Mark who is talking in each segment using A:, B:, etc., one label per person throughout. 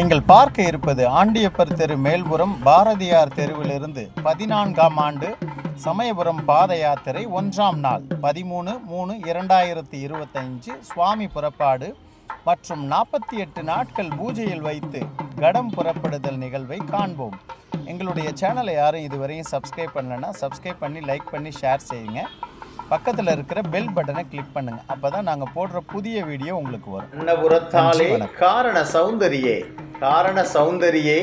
A: நீங்கள் பார்க்க இருப்பது ஆண்டியப்பர் தெரு மேல்புறம் பாரதியார் தெருவிலிருந்து பதினான்காம் ஆண்டு சமயபுரம் பாத யாத்திரை ஒன்றாம் நாள் பதிமூணு மூணு இரண்டாயிரத்தி இருபத்தஞ்சு சுவாமி புறப்பாடு மற்றும் நாற்பத்தி எட்டு நாட்கள் பூஜையில் வைத்து கடம் புறப்படுதல் நிகழ்வை காண்போம். எங்களுடைய சேனலை யாரும் இதுவரையும் சப்ஸ்கிரைப் பண்ணலைன்னா சப்ஸ்கிரைப் பண்ணி லைக் பண்ணி ஷேர் செய்யுங்க. பக்கத்தில் இருக்கிற பெல் பட்டனை கிளிக் பண்ணுங்கள் அப்போ தான் நாங்கள் போடுற புதிய வீடியோ உங்களுக்கு வரும்.
B: காரண சௌந்தரியே காரண சௌந்தரியே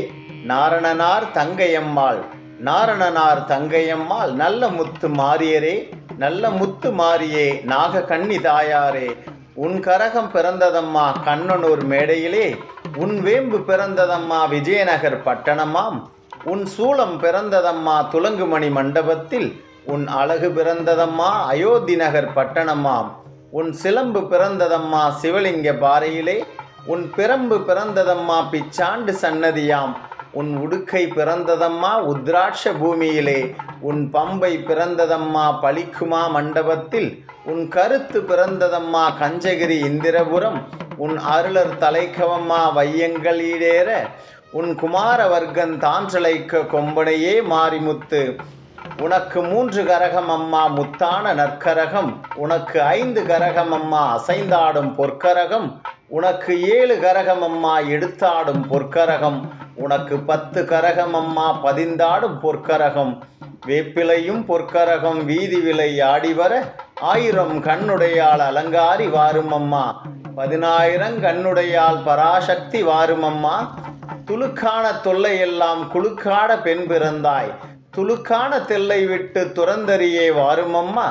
B: நாரணனார் தங்கையம்மாள் நாரணனார் தங்கையம்மாள் நல்ல முத்து மாரியரே நல்ல முத்து மாரியே நாக கன்னி தாயாரே உன் கரகம் பிறந்ததம்மா கண்ணனூர் மேடையிலே உன் வேம்பு பிறந்ததம்மா விஜயநகர் பட்டணமாம் உன் சூளம் பிறந்ததம்மா துலங்குமணி மண்டபத்தில் உன் அழகு பிறந்ததம்மா அயோத்தி நகர் பட்டணமாம். உன் சிலம்பு பிறந்ததம்மா சிவலிங்க பாறையிலே. உன் பிறம்பு பிறந்ததம்மா பிச்சாண்டு சன்னதியாம். உன் உடுக்கை பிறந்ததம்மா உத்ராட்ச பூமியிலே. உன் பம்பை பிறந்ததம்மா பலிக்குமா மண்டபத்தில். உன் கருத்து பிறந்ததம்மா கஞ்சகிரி இந்திரபுரம். உன் அருளர் தலைக்கவம்மா வையங்கள் ஈடேற. உன் குமார வர்க்கன் தான்றலைக்க கொம்பனையே மாரிமுத்து. உனக்கு மூன்று கரகம் அம்மா முத்தான நற்கரகம். உனக்கு ஐந்து கரகம் அம்மா அசைந்தாடும் பொற்கரகம். உனக்கு ஏழு கரகம் அம்மா எடுத்தாடும் பொற்கரகம். உனக்கு பத்து கரகம் அம்மா பதிந்தாடும் பொற்கரகம். வேப்பிலையும் பொற்கரகம் வீதி விலை ஆடி வர ஆயிரம் கண்ணுடையால் அலங்காரி வாரும் அம்மா. பதினாயிரம் கண்ணுடையால் பராசக்தி வாரும் துலுக்கான தொல்லை எல்லாம் குலுக்காட பெண் பிறந்தாய். துலுக்கான தெல்லை விட்டு துறந்தறியே வாருமம்மா.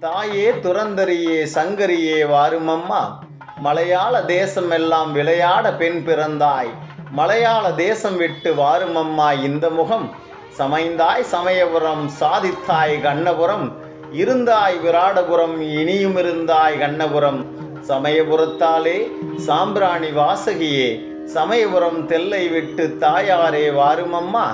B: தாயே துறந்தறியே சங்கரியே வாருமம்மா. மலையாள தேசம் எல்லாம் விளையாட பெண் பிறந்தாய். மலையாள தேசம் விட்டு வாருமம்மா இந்த முகம். சமைந்தாய் சமயபுரம் சாதித்தாய் கண்ணபுரம். இருந்தாய் விராடபுரம் இனியும் இருந்தாய் கண்ணபுரம். சமயபுரத்தாலே சாம்பிராணி வாசகியே. சமயபுரம் தெல்லை விட்டு தாயாரே வாருமம்மா.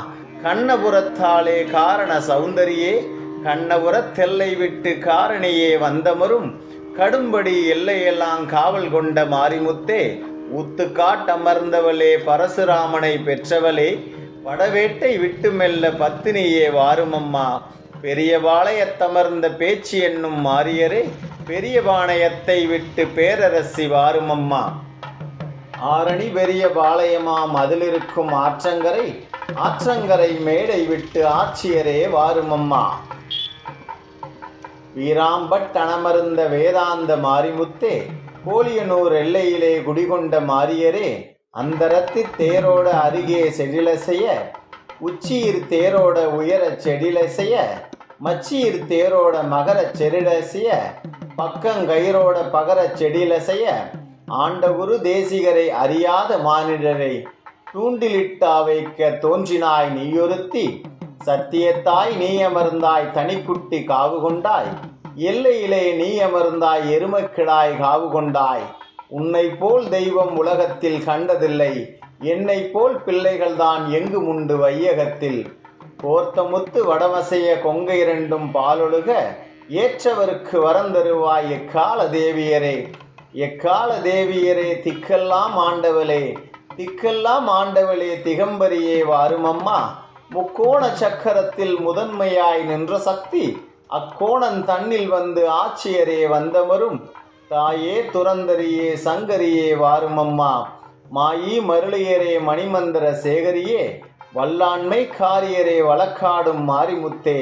B: கண்ணபுரத்தாலே காரண சௌந்தரியே. கண்ணபுரத் தெல்லை விட்டு காரணியே வந்தமரும். கடும்படி எல்லையெல்லாம் காவல் கொண்ட மாரிமுத்தே. உத்து காட்டமர்ந்தவளே பரசுராமனை பெற்றவளே. படவேட்டை விட்டு மெல்ல பத்தினியே வாருமம்மா. பெரிய பாளையத்தமர்ந்த பேச்சு என்னும் மாரியரே. பெரிய பாணையத்தை விட்டு பேரரசி வாருமம்மா. ஆரணி பெரிய பாளையமாம் அதிலிருக்கும் ஆற்றங்கரை ஆற்றங்கரை மேடை விட்டு ஆட்சியரே வாருமம்மா. வீராம்பட் அணமருந்த வேதாந்த மாரிமுத்தே கோலியனூர் எல்லையிலே குடிகொண்ட மாரியரே அந்தரத்து தேரோட அருகே செடிலசைய உச்சியிர் தேரோட உயரச் செடிலசைய மச்சியிர் தேரோட மகரச் செடிலசைய பக்கங்கயிரோட பகரச் செடிலசைய ஆண்டகுரு தேசிகரை அறியாத மானிடரை தூண்டிலிட்டா வைக்க தோன்றினாய் நீயொருத்தி. சத்தியத்தாய் நீ அமர்ந்தாய் தனிக்குட்டி காவு கொண்டாய் எல்லையிலே நீ அமர்ந்தாய் எருமக்கிடாய் காவு கொண்டாய் உன்னை போல் தெய்வம் உலகத்தில் கண்டதில்லை. என்னை போல் பிள்ளைகள்தான் எங்கும் உண்டு வையகத்தில். போர்த்தமுத்து வடமசைய கொங்கை இரண்டும் பாலொழுக. ஏற்றவருக்கு வரந்தருவாய் எக்கால தேவியரே. எக்கால தேவியரே திக்கெல்லாம் ஆண்டவளே திக்கெல்லாம் ஆண்டவளே திகம்பரியே வாருமம்மா. முக்கோண சக்கரத்தில் முதன்மையாய் நின்ற சக்தி அக்கோணன் தன்னில் வந்து ஆட்சியரே வந்தமரும். தாயே துரந்தரியே சங்கரியே வாருமம்மா. மாயி மருளியரே மணிமந்திர சேகரியே வல்லாண்மை காரியரே வழக்காடும் மாரிமுத்தே.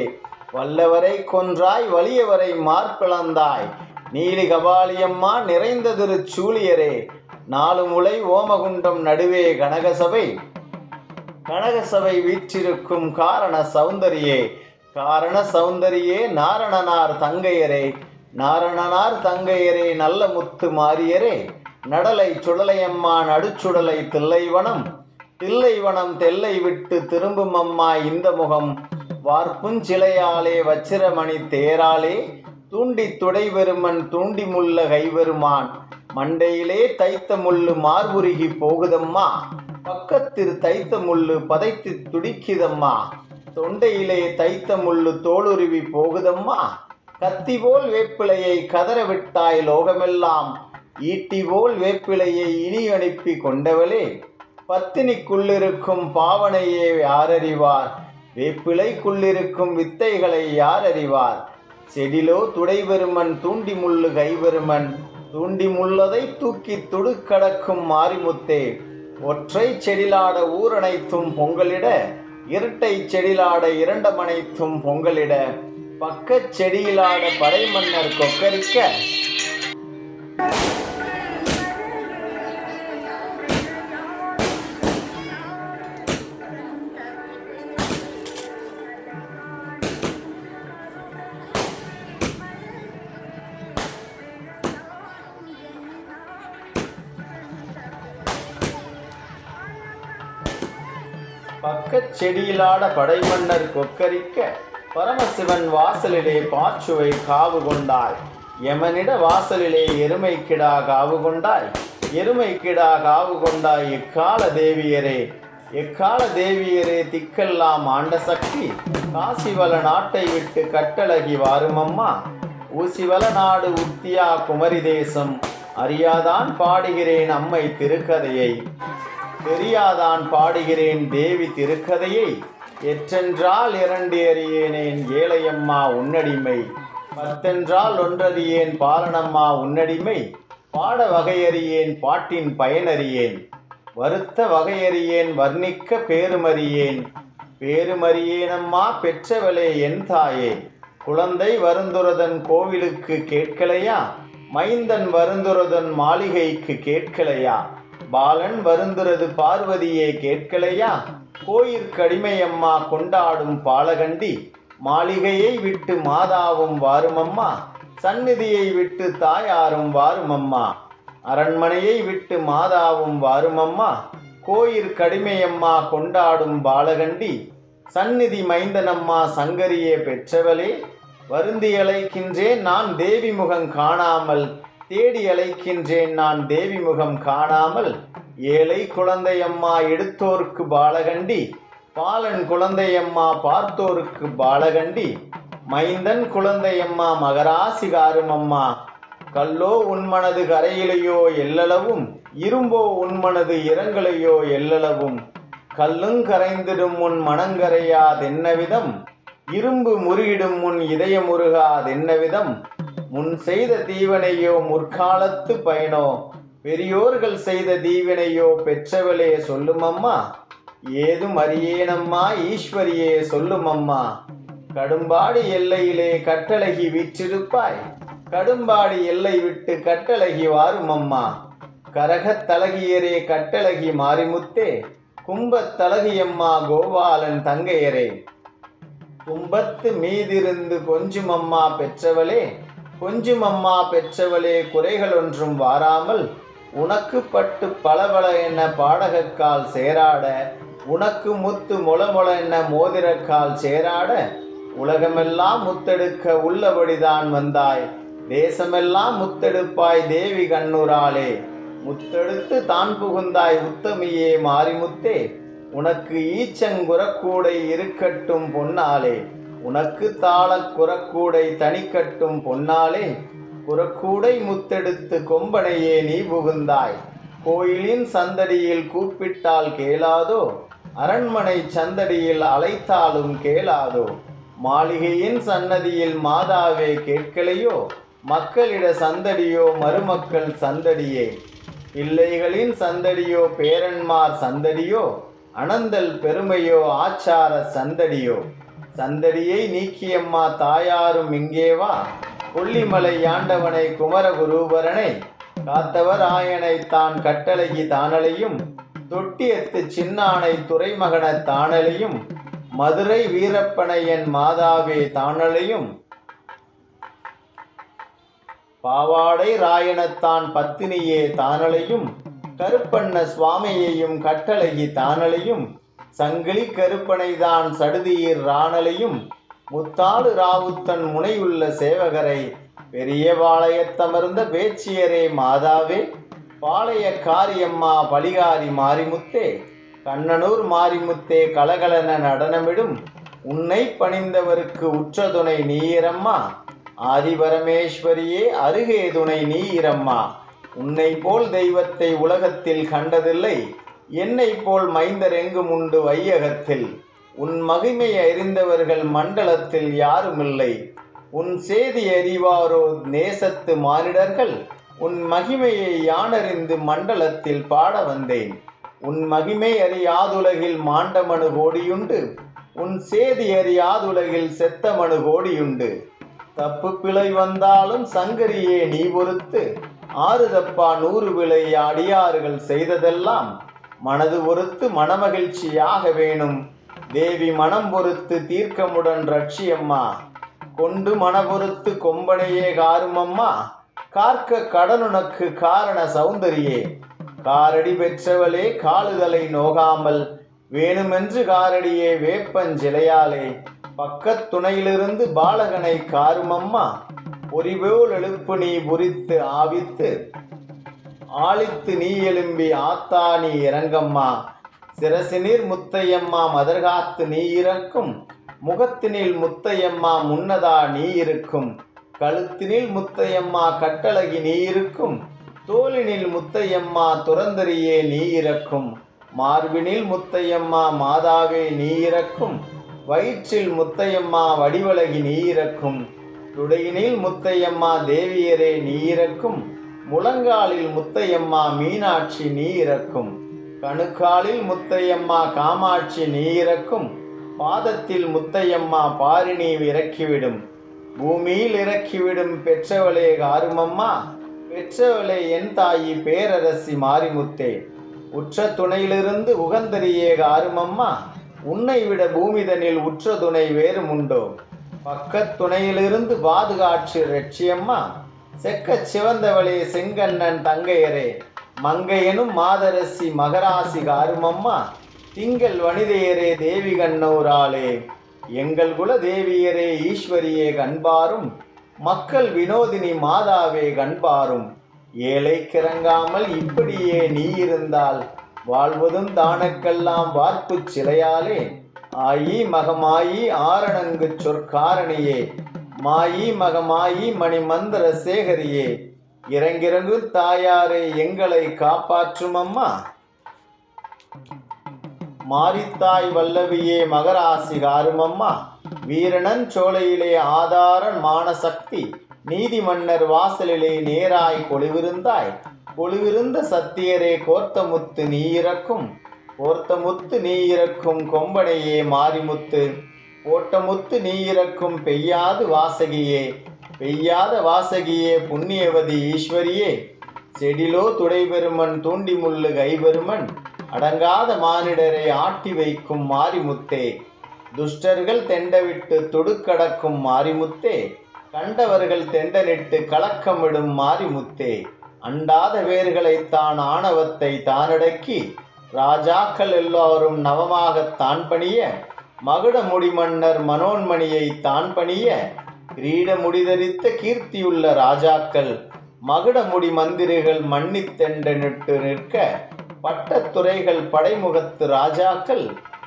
B: வல்லவரை கொன்றாய் வலியவரை மார்பிளந்தாய். நீலி கபாலியம்மா நிறைந்ததிரு சூழியரே. நாலு முளை ஓமகுண்டம் நடுவே கனகசபை. கனகசபை வீற்றிருக்கும் காரண சௌந்தரியே. காரண சௌந்தரியே நாரணனார் தங்கையரே. நாரணனார் தங்கையரே நல்ல முத்து மாரியரே. நடலை சுடலையம்மா நடுச்சுடலை தில்லைவனம். தில்லைவனம் தெல்லை விட்டு திரும்பும் அம்மா இந்த முகம். வார்ப்புஞ்சிலையாலே வச்சிரமணி தேராலே தூண்டி துடைவருமன் தூண்டி முள்ள கைவருமான் மண்டையிலே தைத்த முள்ளு மார்புருகி போகுதம்மா. பக்கத்தில் தைத்த முள்ளு பதைத்து துடிக்குதம்மா. தொண்டையிலே தைத்த முள்ளு தோளுருவி போகுதம்மா. கத்தி போல் வேப்பிலையை கதற விட்டாய் லோகமெல்லாம். ஈட்டி போல் வேப்பிலையை இனி அனுப்பி கொண்டவளே. பத்தினிக்குள்ளிருக்கும் பாவனையே யாரறிவார்? வேப்பிலைக்குள்ளிருக்கும் வித்தைகளை யார் அறிவார் செடிலோ துடைபெருமன் தூண்டி முள்ளு கைவெருமன். தூண்டி முள்ளதை தூக்கி துடுக்கடக்கும் மாரிமுத்தே. ஒற்றை செடிலாட ஊரனைத்தும் பொங்கலிட இரட்டை செடிலாட இரண்டமனைத்தும் பொங்கலிட. பக்கச் செடியிலாட படைமன்னர் கொக்கரிக்க பக்கச் செடியிலாட படைமன்னர் கொக்கரிக்க பரமசிவன் வாசலிலே பாச்சுவை காவு கொண்டாய். யமனிட வாசலிலே எருமை கிடா காவு கொண்டாய். எருமை கிடா காவு கொண்டாய் எக்கால தேவியரே. எக்கால தேவியரே திக்கெல்லாம் ஆண்ட சக்தி. காசிவல நாட்டை விட்டு கட்டழகி வாருமம்மா. ஊசிவல நாடு உத்தியா குமரி தேசம் அறியாதான் பாடுகிறேன் அம்மை திருக்கதையை. தெரியாதான் பாடுகிறேன் தேவி திருக்கதையை. எற்றென்றால் இரண்டு அறியேனேன் ஏழையம்மா உன்னடிமை. பத்தென்றால் ஒன்றறியேன் பாலனம்மா உன்னடிமை. பாட வகையறியேன் பாட்டின் பயனறியேன். வருத்த வகையறியேன் வர்ணிக்க பேருமறியேன். பேருமறியேனம்மா பெற்றவளே என் தாயே. குழந்தை வருந்துரதன் கோவிலுக்கு கேட்கலையா? மைந்தன் வருந்துரதன் மாளிகைக்கு கேட்கலையா? பாலன் வருந்துறது பார்வதியே கேட்கலையா? கோயிற்கடிமையம்மா கொண்டாடும் பாலகண்டி மாளிகையை விட்டு மாதாவும் வாருமம்மா சந்நிதியை விட்டு தாயாரும் வாருமம்மா அரண்மனையை விட்டு மாதாவும் வாருமம்மா கோயிற்கடிமையம்மா கொண்டாடும் பாலகண்டி சந்நிதி மைந்தனம்மா சங்கரியே பெற்றவளே வருந்தியழைக்கின்றே நான் தேவி முகம் காணாமல் தேடி அழைக்கின்றேன் நான் தேவி முகம் காணாமல். ஏழை குழந்தையம்மா எடுத்தோர்க்கு பாலகண்டி. பாலன் குழந்தையம்மா பார்த்தோருக்கு பாலகண்டி. மைந்தன் குழந்தையம்மா மகராசிகாருமம்மா கல்லோ உன்மனது கரையிலையோ எல்லளவும் இரும்போ உன்மனது இரங்கலையோ எல்லளவும் கல்லுங் கரைந்திடும் உன் மனங்கரையாதென்ன விதம் இரும்பு முறியிடும் இதய முருகாதென்ன விதம் முன் செய்த தீவனையோ முற்காலத்து பயனோ பெரியோர்கள் செய்த தீவினையோ பெற்றவளே சொல்லுமம்மா. ஏதும் அறியேனம்மா ஈஸ்வரியே சொல்லுமம்மா. கடும்பாடி எல்லையிலே கட்டழகி வீற்றிருப்பாய். கடும்பாடி எல்லை விட்டு கட்டழகி வாருமம்மா. அம்மா தலகியரே கட்டழகி மாரிமுத்தே. கும்பத்தலகியம்மா கோபாலன் தங்கையரே. கும்பத்து மீதிருந்து கொஞ்சுமம்மா பெற்றவளே. கொஞ்சுமம்மா பெற்றவளே குறைகள் ஒன்றும் வாராமல் உனக்கு பட்டு பளபள என்ன பாடகக்கால் சேராட? உனக்கு முத்து மொளமொள என்ன மோதிரக்கால் சேராட? உலகமெல்லாம் முத்தெடுக்க உள்ளபடிதான் வந்தாய். தேசமெல்லாம் முத்தெடுப்பாய் தேவி கண்ணுராளே முத்தெடுத்து தான் புகுந்தாய் உத்தமியே மாரிமுத்தே. உனக்கு ஈச்சங்குரக்கூடை இருக்கட்டும் பொன்னாலே உனக்கு தாளக் குரக்கூடை தனிக்கட்டும் பொன்னாலே குரக்கூடை முத்தெடுத்து கொம்பனையே நீ புகுந்தாய். கோயிலின் சந்தடியில் கூப்பிட்டால் கேளாதோ அரண்மனை சந்தடியில் அழைத்தாலும் கேளாதோ மாளிகையின் சன்னதியில் மாதாவே கேட்கலையோ மக்களிட சந்தடியோ மருமக்கள் சந்தடியே. பிள்ளைகளின் சந்தடியோ பேரன்மார் சந்தடியோ அனந்தல் பெருமையோ ஆச்சார சந்தடியோ. சந்தடியை நீக்கியம்மா தாயாரும் இங்கே வா. கொல்லிமலை யாண்டவனை குமரகுருபரனை காத்தவர் ஆயனை தான் கட்டளகி தானலையும் தொட்டியத்து சின்னானை துறைமகன தானலையும் மதுரை வீரப்பனையன் மாதாவே தானலையும். பாவாடை ராயணத்தான் பத்தினியே தானலையும் கருப்பண்ண சுவாமியையும் கட்டளகி தானலையும் சங்கிலி கருப்பனைதான் சடுதியிர் ராணலையும் முத்தாடு ராவுத்தன் முனையுள்ள சேவகரை பெரிய பாளையத்தமர்ந்த பேச்சியரே மாதாவே பாளைய காரியம்மா பலிகாரி மாரிமுத்தே கண்ணனூர் மாரிமுத்தே கலகலன நடனமிடும் உன்னை பணிந்தவருக்கு உற்றதுணை நீரம்மா ஆதிபரமேஸ்வரியே அருகே துணை நீயிரம்மா உன்னை போல் தெய்வத்தை உலகத்தில் கண்டதில்லை என்னை போல் மைந்தர் எங்கும் உண்டு வையகத்தில்? உன் மகிமை அறிந்தவர்கள் மண்டலத்தில் யாருமில்லை. உன் சேதி அறிவாரோ நேசத்து மானிடர்கள்? உன் மகிமையை யானறிந்து மண்டலத்தில் பாட வந்தேன். உன் மகிமை அறியாதுலகில் மாண்டமனு கோடியுண்டு. உன் சேதி அறியாதுலகில் செத்தமனு கோடியுண்டு. தப்பு பிழை வந்தாலும் சங்கரியே நீ பொறுத்து. ஆறு தப்பா நூறு பிழை அடியாறுகள் செய்ததெல்லாம் மனது பொறுத்து மனமகிழ்ச்சியாக வேணும். தேவி மனம் பொறுத்து தீர்க்கமுடன் ரட்சியம்மா. கொண்டு மனபொறுத்து கொம்பனையே காருமம்மா. கார்க்க கடனுனக்கு காரண சௌந்தரியே. காரடி பெற்றவளே காலுதலை நோகாமல். வேணுமென்று காரடியே வேப்பஞ்சிலையாலே. பக்கத்துணையிலிருந்து பாலகனை காருமம்மா. பொறிபோல் எழுப்பு நீ புரித்து ஆவித்து. ஆளித்து நீ எழும்பி ஆத்தா நீ இறங்கம்மா. சிரசினிர் முத்தையம்மா மதர்காத்து நீ இறக்கும். முகத்தினில் முத்தையம்மா முன்னதா நீ இருக்கும். கழுத்தினில் முத்தையம்மா கட்டழகி நீ இருக்கும். தோளினில் முத்தையம்மா துறந்தரியே நீ இறக்கும். மார்பினில் முத்தையம்மா மாதாவே நீ இறக்கும். வயிற்றில் முத்தையம்மா வடிவழகி நீ இறக்கும். துடையினில் முத்தையம்மா தேவியரே நீ இறக்கும். முழங்காலில் முத்தையம்மா மீனாட்சி நீ இறக்கும் கணுக்காலில் முத்தையம்மா காமாட்சி நீ இறக்கும் பாதத்தில் முத்தையம்மா பாரிணி இறக்கிவிடும். பூமியில் இறக்கிவிடும் பெற்றவளே காருமம்மா பெற்றவளே என் தாயி பேரரசி மாரிமுத்தே. உற்ற துணையிலிருந்து உகந்தரியே காருமம்மா உன்னை விட பூமிதனில் உற்ற துணை வேறுமுண்டோ. பக்கத் துணையிலிருந்து பாதுகாற்று ரட்சியம்மா செக்கச் சிவந்தவளே செங்கண்ணன் தங்கையரே மங்கையனும் மாதரசி மகராசி காருமம்மா திங்கள் வனிதையரே தேவி கண்ணோராளே எங்கள் குல தேவியரே ஈஸ்வரியே கண்பாரும் மக்கள் வினோதினி மாதாவே கண்பாரும். ஏழை கிறங்காமல் இப்படியே நீ இருந்தால் வாழ்வதும் தானக்கெல்லாம் வார்ப்புச் சிலையாலே. ஆயி மகமாயி ஆரணங்கு சொற்காரணியே மாயி மகமாயி மணிமந்திர சேகரியே. இறங்கிறங்கு தாயாரே எங்களை காப்பாற்றும் அம்மா மாரித்தாய் வல்லவியே மகராசி காருமம்மா. வீரணன் சோலையிலே ஆதாரன் மானசக்தி. நீதி மன்னர் வாசலிலே நேராய் கொழுவிருந்தாய் கொழுவிருந்த சத்தியரே கோர்த்தமுத்து நீ இறக்கும். கோர்த்தமுத்து நீ இறக்கும் கொம்பனையே மாரிமுத்து. ஓட்டமுத்து நீ இறக்கும் பெய்யாது வாசகியே பெய்யாத வாசகியே புண்ணியவதி ஈஸ்வரியே. செடிலோ துடைபெருமன் தூண்டி முள்ளு கைபெருமன் அடங்காத மானிடரை ஆட்டி வைக்கும் மாரிமுத்தே. துஷ்டர்கள் தெண்டவிட்டு தொடுக்கடக்கும் மாரிமுத்தே கண்டவர்கள் தெண்டனிட்டு கலக்கமிடும் மாரிமுத்தே. அண்டாத வேர்களைத்தான் ஆணவத்தை தானடக்கி ராஜாக்கள் எல்லாரும் நவமாகத் தான் பணிய மகுடமுடி மன்னர் மனோன்மணியை தான் பணிய கிரீட முடிதரித்த கீர்த்தியுள்ள ராஜாக்கள் மகுடமுடி மந்திரிகள் மன்னித்தெண்டனிட்டு நிற்க பட்டத்துறைகள் படைமுகத்து ராஜாக்கள்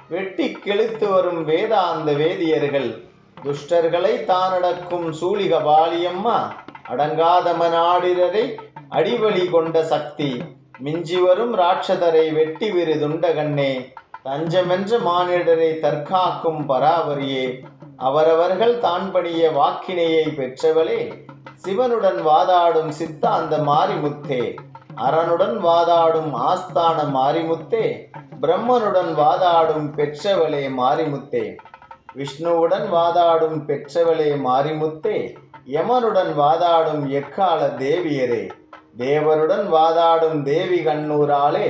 B: வெட்டி கிழித்து வரும் வேதாந்த வேதியர்கள். துஷ்டர்களை தானடக்கும் சூழிக பாலியம்மா அடங்காதமனாடிரரை அடிவழி கொண்ட சக்தி. மிஞ்சி வரும் ராட்சதரை வெட்டி விரு துண்டகண்ணே தஞ்சமென்ற மானிடரை தற்காக்கும் பராவரியே அவரவர்கள் தான்படிய வாக்கினையை பெற்றவளே சிவனுடன் வாதாடும் சித்தாந்த மாரிமுத்தே அரனுடன் வாதாடும் ஆஸ்தான மாரிமுத்தே பிரம்மனுடன் வாதாடும் பெற்றவளே மாரிமுத்தே விஷ்ணுவுடன் வாதாடும் பெற்றவளே மாரிமுத்தே யமனுடன் வாதாடும் எக்கால தேவியரே தேவருடன் வாதாடும் தேவி கண்ணூராலே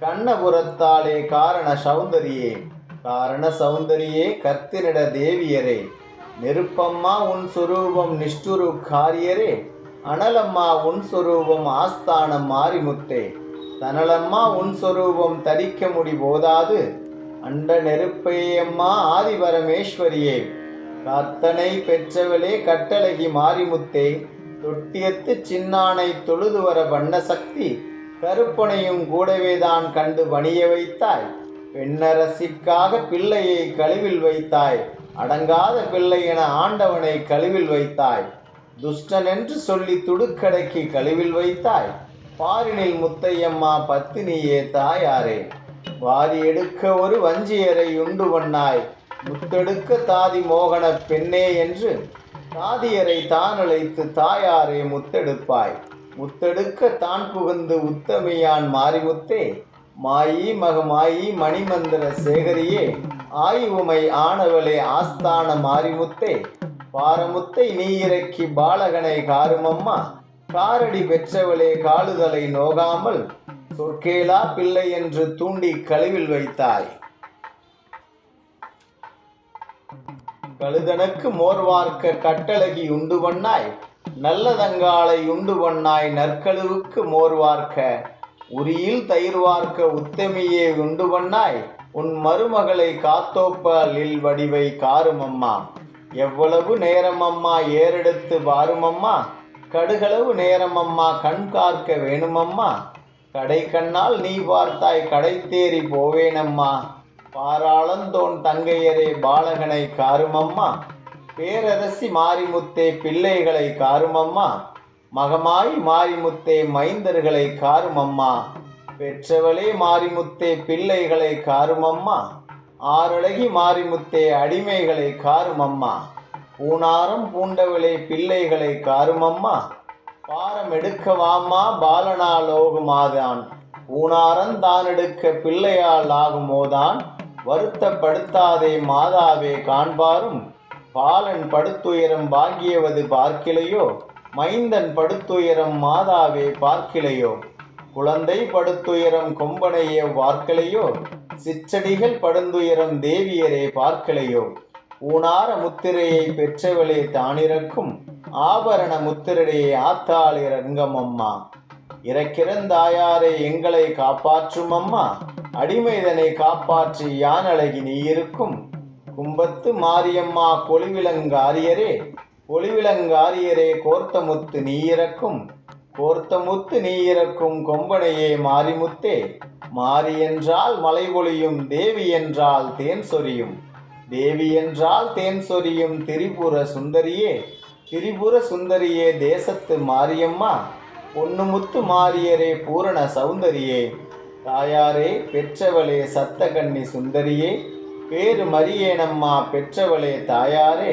B: கண்ணபுரத்தாலே காரண சௌந்தரியே. காரண சௌந்தரியே கர்த்தினிட தேவியரே. நெருப்பம்மா உன் சுரூபம் நிஷ்டுரு காரியரே. அனலம்மா உன் சொரூபம் ஆஸ்தானம் மாறிமுத்தே. தனலம்மா உன் சொரூபம் தரிக்க முடி போதாது. அண்ட நெருப்பையம்மா ஆதிபரமேஸ்வரியே. கத்தனை பெற்றவளே கட்டழகி மாரிமுத்தே தொட்டியத்து சின்னானை தொழுது வர வண்ண சக்தி. கருப்பனையும் கூடவேதான் கண்டு பணிய வைத்தாய். பெண்ணரசிக்காக பிள்ளையை கழிவில் வைத்தாய். அடங்காத பிள்ளை என ஆண்டவனை கழிவில் வைத்தாய். துஷ்டன் என்று சொல்லி துடுக்கடக்கி கழிவில் வைத்தாய். பாரினில் முத்தையம்மா பத்தினியே தாயாரே. வாரி எடுக்க ஒரு வஞ்சியரை உண்டு வண்ணாய். முத்தெடுக்க தாதி மோகன பெண்ணே என்று தாதியரை தான் அழைத்து தாயாரே முத்தெடுப்பாய். முத்தெடுக்க தான் புகுந்து உத்தமியான் மாறிமுத்தே மாயி மகமாயி மணிமந்திர சேகரியே ஆயுவுமை ஆனவளே ஆஸ்தான மாரிமுத்தே பாரமுத்தை நீ இறக்கி பாலகனை காருமம்மா காரடி பெற்றவளே காலுதலை நோகாமல் சொற்கேலா பிள்ளை என்று தூண்டி கழுவில் வைத்தாய். கழுதனுக்கு மோர்வார்க்க கட்டழகி உண்டு பண்ணாய் நல்லதங்காலை உண்டு பண்ணாய் நற்கழுவுக்கு மோர்வார்க்க. உரியில் தயிர் வார்க்க உத்தமியே உண்டு பண்ணாய் உன் மருமகளை காத்தோப்பலில் வடிவை காருமம்மா. எவ்வளவு நேரமம்மா ஏறெடுத்து பாருமம்மா கடுகளவு நேரமம்மா கண் கார்க்க வேணுமம்மா. கடை கண்ணால் நீ பார்த்தாய் கடை தேறி போவேனம்மா. பாராளந்தோன் தங்கையரே பாலகனை காருமம்மா. பேரரசி மாரிமுத்தே பிள்ளைகளை காருமம்மா. மகமாய் மாரிமுத்தே மைந்தர்களை காருமம்மா. பெற்றவளே மாரிமுத்தே பிள்ளைகளை காருமம்மா. ஆறழகி மாரிமுத்தே அடிமைகளை காருமம்மா. பூனாரம் பூண்டவளே பிள்ளைகளை காருமம்மா. பாரம் எடுக்க வாம்மா பாலனாலோகுமாதான் ஊனாரன் தான் எடுக்க பிள்ளையால் ஆகுமோதான். வருத்தப்படுத்தாதே மாதாவே காண்பாரும். பாலன் படுத்துயரம் பாகியவது பார்க்கிலையோ? மைந்தன் படுத்துயரம் மாதாவே பார்க்கிலையோ? குழந்தை படுத்துயரம் கொம்பனையே பார்க்கலையோ? சிற்றடிகள் படுந்துயரம் தேவியரே பார்க்கலையோ? ஊனார முத்திரையை பெற்றவளே தானிறக்கும் ஆபரண முத்திரையே ஆத்தாள் இறங்கமம்மா இறக்கிறந்தாயாரே எங்களை காப்பாற்றும் அம்மா அடிமைதனை காப்பாற்றி யானழகி நீ இருக்கும் கும்பத்து மாரியம்மா பொலிவிலங்காரியரே பொலிவிலங்காரியரே கோர்த்தமுத்து நீ இறக்கும் கோர்த்தமுத்து நீ இறக்கும் கொம்பனையே மாரிமுத்தே மாரி என்றால் மலை ஒளியும் தேவி என்றால் தேன் சொரியும் தேவி என்றால் தேன் சொரியும் திரிபுர சுந்தரியே திரிபுர சுந்தரியே தேசத்து மாரியம்மா பொன்னுமுத்து மாரியரே பூரண சௌந்தரியே. தாயாரே பெற்றவளே சத்தகன்னி சுந்தரியே பேரு மரியேனம்மா பெற்றவளே தாயாரே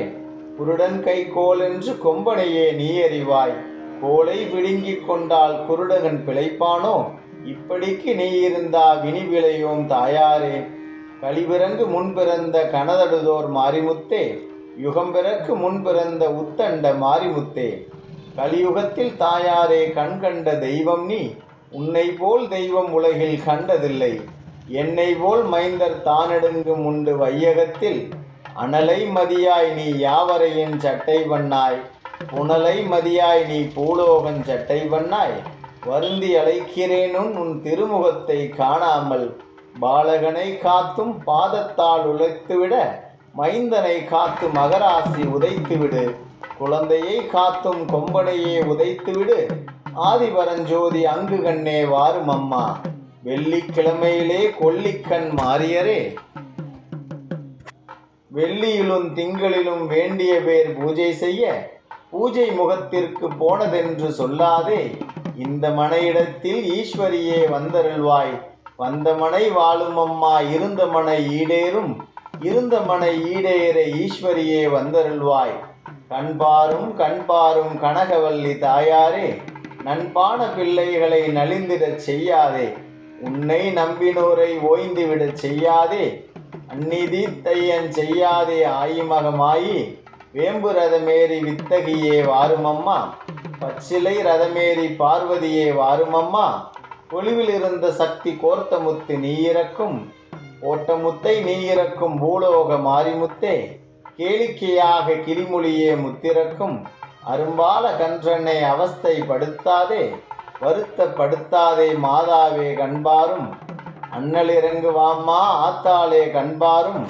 B: குருடன் கை என்று கொம்பனையே நீ அறிவாய் கோலை விழுங்கிக் கொண்டால் குருடகன் பிழைப்பானோ? இப்படிக்கு நீ இருந்தா வினி விளையோம் தாயாரே. கலிபிறங்கு முன்பிறந்த கனதடுதோர் மாரிமுத்தே யுகம்பிறக்கு முன்பிறந்த உத்தண்ட மாரிமுத்தே. கலியுகத்தில் தாயாரே கண்கண்ட தெய்வம் நீ உன்னை போல் தெய்வம் உலகில் கண்டதில்லை. என்னை போல் மைந்தர் தானெடுங்கும் உண்டு வையகத்தில். அனலை மதியாய் நீ யாவரையின் சட்டை வண்ணாய். புனலை மதியாய் நீ பூலோகன் சட்டை வண்ணாய். வருந்தி அழைக்கிறேனும் உன் திருமுகத்தை காணாமல். பாலகனை காத்தும் பாதத்தால் உழைத்துவிட மைந்தனை காத்து மகராசி உதைத்துவிடு. குழந்தையை காத்தும் கொம்பனையே உதைத்துவிடு. ஆதிபரஞ்சோதி அங்கு கண்ணே வாரும் அம்மா வெள்ளிக்கிழமையிலே கொல்லிக்கண் மாறியரே வெள்ளியிலும் திங்களிலும் வேண்டிய பேர் பூஜை செய்ய பூஜை முகத்திற்கு போனதென்று சொல்லாதே. இந்த மனையிடத்தில் ஈஸ்வரியே வந்தருள்வாய். வந்த மனை வாழும் அம்மா இருந்த மனை ஈடேறும். இருந்த மனை ஈடேற ஈஸ்வரியே வந்தருள்வாய். கண்பாரும் கண்பாரும் கனகவல்லி தாயாரே. நண்பான பிள்ளைகளை நலிந்திடச் செய்யாதே. உன்னை நம்பினோரை ஓய்ந்துவிடச் செய்யாதே. அந்நிதி தையன் செய்யாதே ஆயிமகமாயி வேம்பு ரதமேறி வித்தகியே வாருமம்மா. பச்சிலை ரதமேறி பார்வதியே வாருமம்மா. பொலிவில் இருந்த சக்தி கோர்த்தமுத்து நீ இறக்கும் ஓட்டமுத்தை நீ இறக்கும் பூலோக மாரிமுத்தே. கேளிக்கையாக கிளிமொழியே முத்திறக்கும் அரும்பால கன்றனை அவஸ்தைப்படுத்தாதே வருத்தப்படுத்தாதே மாதாவே கண்பாரும். அண்ணல் இறங்குவாம்மா ஆத்தாளே கண்பாரும்.